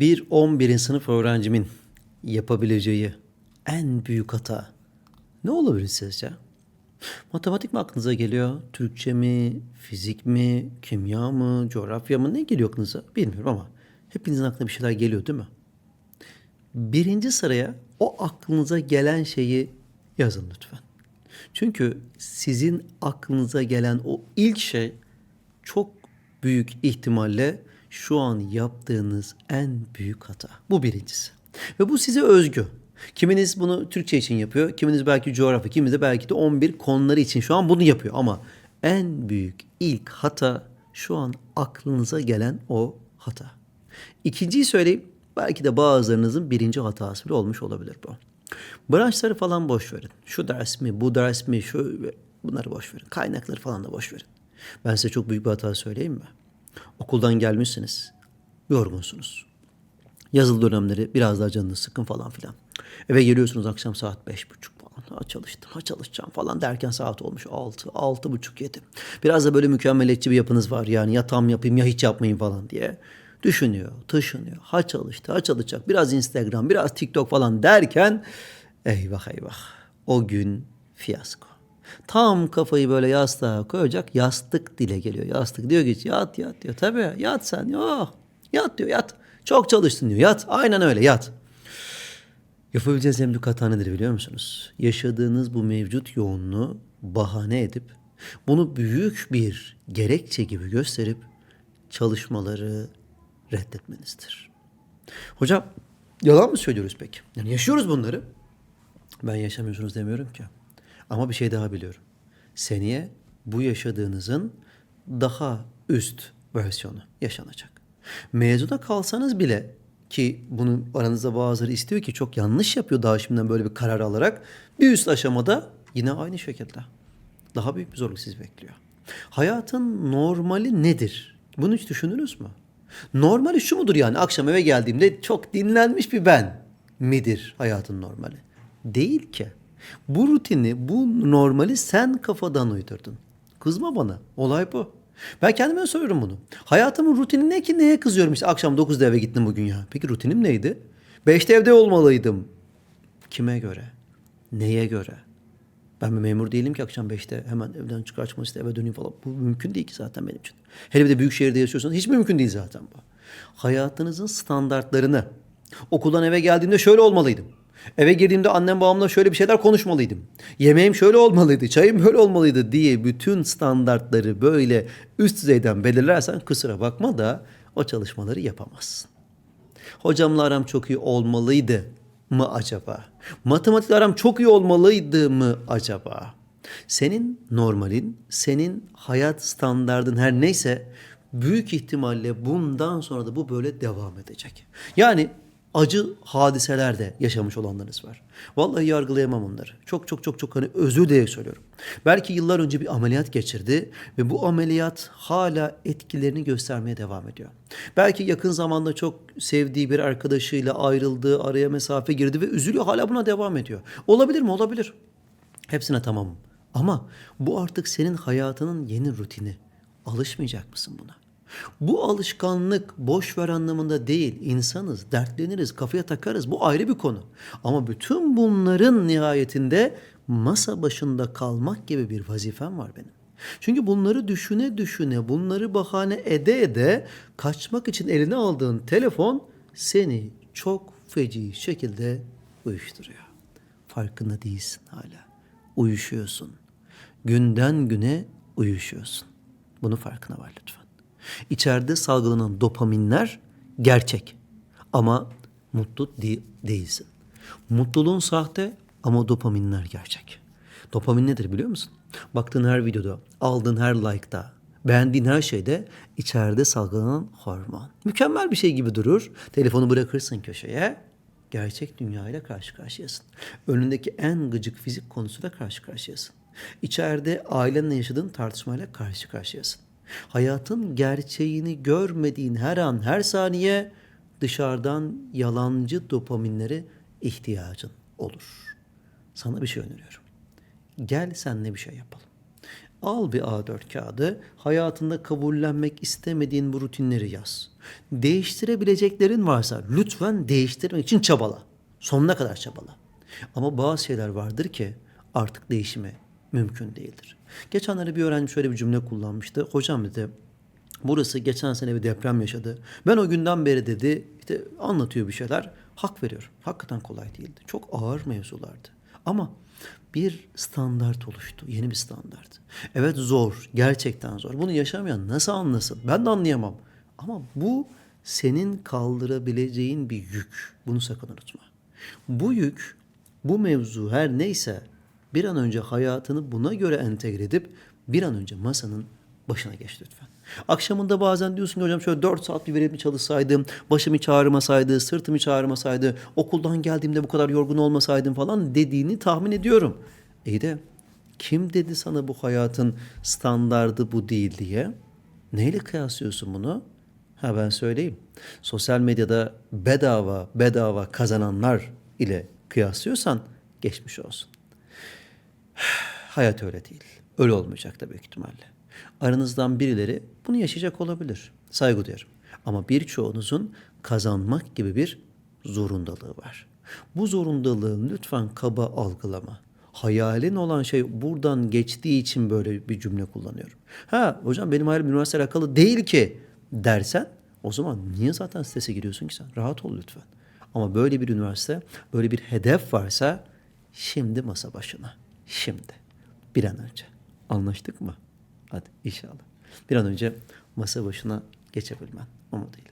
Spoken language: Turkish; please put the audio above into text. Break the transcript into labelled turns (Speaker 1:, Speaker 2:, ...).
Speaker 1: Bir 11. sınıf öğrencimin yapabileceği en büyük hata ne olabilir sizce? Matematik mi aklınıza geliyor? Türkçe mi? Fizik mi? Kimya mı? Coğrafya mı? Ne geliyor aklınıza? Bilmiyorum ama hepinizin aklına bir şeyler geliyor değil mi? Birinci sıraya o aklınıza gelen şeyi yazın lütfen. Çünkü sizin aklınıza gelen o ilk şey çok büyük ihtimalle şu an yaptığınız en büyük hata. Bu birincisi. Ve bu size özgü. Kiminiz bunu Türkçe için yapıyor, kiminiz belki coğrafya, kiminiz de belki de 11 konuları için şu an bunu yapıyor. Ama en büyük ilk hata şu an aklınıza gelen o hata. İkinciyi söyleyeyim. Belki de bazılarınızın birinci hatası bile olmuş olabilir bu. Branşları falan boş verin. Şu ders mi, bu ders mi, şu bunları boş verin. Kaynakları falan da boş verin. Ben size çok büyük bir hata söyleyeyim mi? Okuldan gelmişsiniz. Yorgunsunuz. Yazılı dönemleri biraz daha canınız sıkın falan filan. Eve geliyorsunuz akşam saat beş buçuk falan. Ha çalıştım, ha çalışacağım falan derken saat olmuş altı, altı buçuk yedi. Biraz da böyle mükemmeliyetçi bir yapınız var yani ya tam yapayım ya hiç yapmayayım falan diye. Düşünüyor, taşınıyor, ha çalıştı, ha çalışacak. Biraz Instagram, biraz TikTok falan derken eyvah eyvah o gün fiyasko. Tam kafayı böyle yastığa koyacak yastık dile geliyor. Yastık diyor ki yat yat diyor. Tabii yat sen. Yok. Yat diyor yat. Çok çalıştın diyor. Yat. Aynen öyle yat. Yapabileceğiniz en büyük hata nedir biliyor musunuz? Yaşadığınız bu mevcut yoğunluğu bahane edip bunu büyük bir gerekçe gibi gösterip çalışmaları reddetmenizdir. Hocam yalan mı söylüyoruz peki? Yani yaşıyoruz bunları. Ben yaşamıyorsunuz demiyorum ki. Ama bir şey daha biliyorum. Seneye bu yaşadığınızın daha üst versiyonu yaşanacak. Mezuna kalsanız bile ki bunu aranızda bazıları istiyor ki çok yanlış yapıyor daha şimdiden böyle bir karar alarak bir üst aşamada yine aynı şekilde. Daha büyük bir zorluk sizi bekliyor. Hayatın normali nedir? Bunu hiç düşündünüz mü? Normali şu mudur yani akşam eve geldiğimde çok dinlenmiş bir ben midir hayatın normali? Değil ki. Bu rutini, bu normali sen kafadan uydurdun. Kızma bana. Olay bu. Ben kendime soruyorum bunu. Hayatımın rutini ne ki neye kızıyorum işte akşam 9'da eve gittim bugün ya. Peki rutinim neydi? 5'te evde olmalıydım. Kime göre? Neye göre? Ben bir memur değilim ki akşam 5'te hemen evden çıkar çıkmaz işte eve döneyim falan. Bu mümkün değil ki zaten benim için. Hele bir de büyük şehirde yaşıyorsanız hiç mümkün değil zaten bu. Hayatınızın standartlarını okuldan eve geldiğimde şöyle olmalıydım. Eve girdiğimde annem babamla şöyle bir şeyler konuşmalıydım. Yemeğim şöyle olmalıydı, çayım böyle olmalıydı diye bütün standartları böyle üst düzeyden belirlersen kusura bakma da o çalışmaları yapamazsın. Hocamla aram çok iyi olmalıydı mı acaba? Matematikle aram çok iyi olmalıydı mı acaba? Senin normalin, senin hayat standardın her neyse büyük ihtimalle bundan sonra da bu böyle devam edecek. Yani acı hadiseler de yaşamış olanlarınız var. Vallahi yargılayamam onları. Çok çok çok çok hani özür diye söylüyorum. Belki yıllar önce bir ameliyat geçirdi ve bu ameliyat hala etkilerini göstermeye devam ediyor. Belki yakın zamanda çok sevdiği bir arkadaşıyla ayrıldı, araya mesafe girdi ve üzülüyor hala buna devam ediyor. Olabilir mi? Olabilir. Hepsine tamamım. Ama bu artık senin hayatının yeni rutini. Alışmayacak mısın buna? Bu alışkanlık boş ver anlamında değil. İnsanız, dertleniriz, kafaya takarız. Bu ayrı bir konu. Ama bütün bunların nihayetinde masa başında kalmak gibi bir vazifem var benim. Çünkü bunları düşüne düşüne, bunları bahane ede ede kaçmak için eline aldığın telefon seni çok feci şekilde uyuşturuyor. Farkında değilsin hala. Uyuşuyorsun. Günden güne uyuşuyorsun. Bunun farkına var lütfen. İçeride salgılanan dopaminler gerçek. Ama mutlu de- değilsin. Mutluluğun sahte ama dopaminler gerçek. Dopamin nedir biliyor musun? Baktığın her videoda, aldığın her like'da, beğendiğin her şeyde içeride salgılanan hormon. Mükemmel bir şey gibi durur. Telefonu bırakırsın köşeye. Gerçek dünyayla karşı karşıyasın. Önündeki en gıcık fizik konusuyla karşı karşıyasın. İçeride ailenle yaşadığın tartışmayla karşı karşıyasın. Hayatın gerçeğini görmediğin her an, her saniye dışarıdan yalancı dopaminlere ihtiyacın olur. Sana bir şey öneriyorum. Gel seninle bir şey yapalım. Al bir A4 kağıdı, hayatında kabullenmek istemediğin bu rutinleri yaz. Değiştirebileceklerin varsa lütfen değiştirmek için çabala. Sonuna kadar çabala. Ama bazı şeyler vardır ki artık değişimi mümkün değildir. Geçenlerde bir öğrenci şöyle bir cümle kullanmıştı. Hocam dedi, burası geçen sene bir deprem yaşadı. Ben o günden beri dedi, işte anlatıyor bir şeyler. Hak veriyorum. Hakikaten kolay değildi. Çok ağır mevzulardı. Ama bir standart oluştu. Yeni bir standart. Evet zor. Gerçekten zor. Bunu yaşamayan nasıl anlasın? Ben de anlayamam. Ama bu senin kaldırabileceğin bir yük. Bunu sakın unutma. Bu yük, bu mevzu her neyse bir an önce hayatını buna göre entegre edip bir an önce masanın başına geç lütfen. Akşamında bazen diyorsun ki hocam şöyle 4 saat bir verimli çalışsaydım, başımı hiç ağrımasaydı, sırtımı hiç ağrımasaydı, okuldan geldiğimde bu kadar yorgun olmasaydım falan dediğini tahmin ediyorum. İyi de kim dedi sana bu hayatın standardı bu değil diye? Neyle kıyaslıyorsun bunu? Ha ben söyleyeyim. Sosyal medyada bedava bedava kazananlar ile kıyaslıyorsan geçmiş olsun. Hayat öyle değil. Öyle olmayacak da büyük ihtimalle. Aranızdan birileri bunu yaşayacak olabilir. Saygı duyarım. Ama birçoğunuzun kazanmak gibi bir zorundalığı var. Bu zorundalığı lütfen kaba algılama. Hayalin olan şey buradan geçtiği için böyle bir cümle kullanıyorum. Ha hocam benim hayalim üniversiteyle alakalı değil ki dersen o zaman niye zaten strese giriyorsun ki sen? Rahat ol lütfen. Ama böyle bir üniversite, böyle bir hedef varsa şimdi masa başına. Şimdi. Bir an önce. Anlaştık mı? Hadi inşallah. Bir an önce masa başına geçebilmen umuduyla.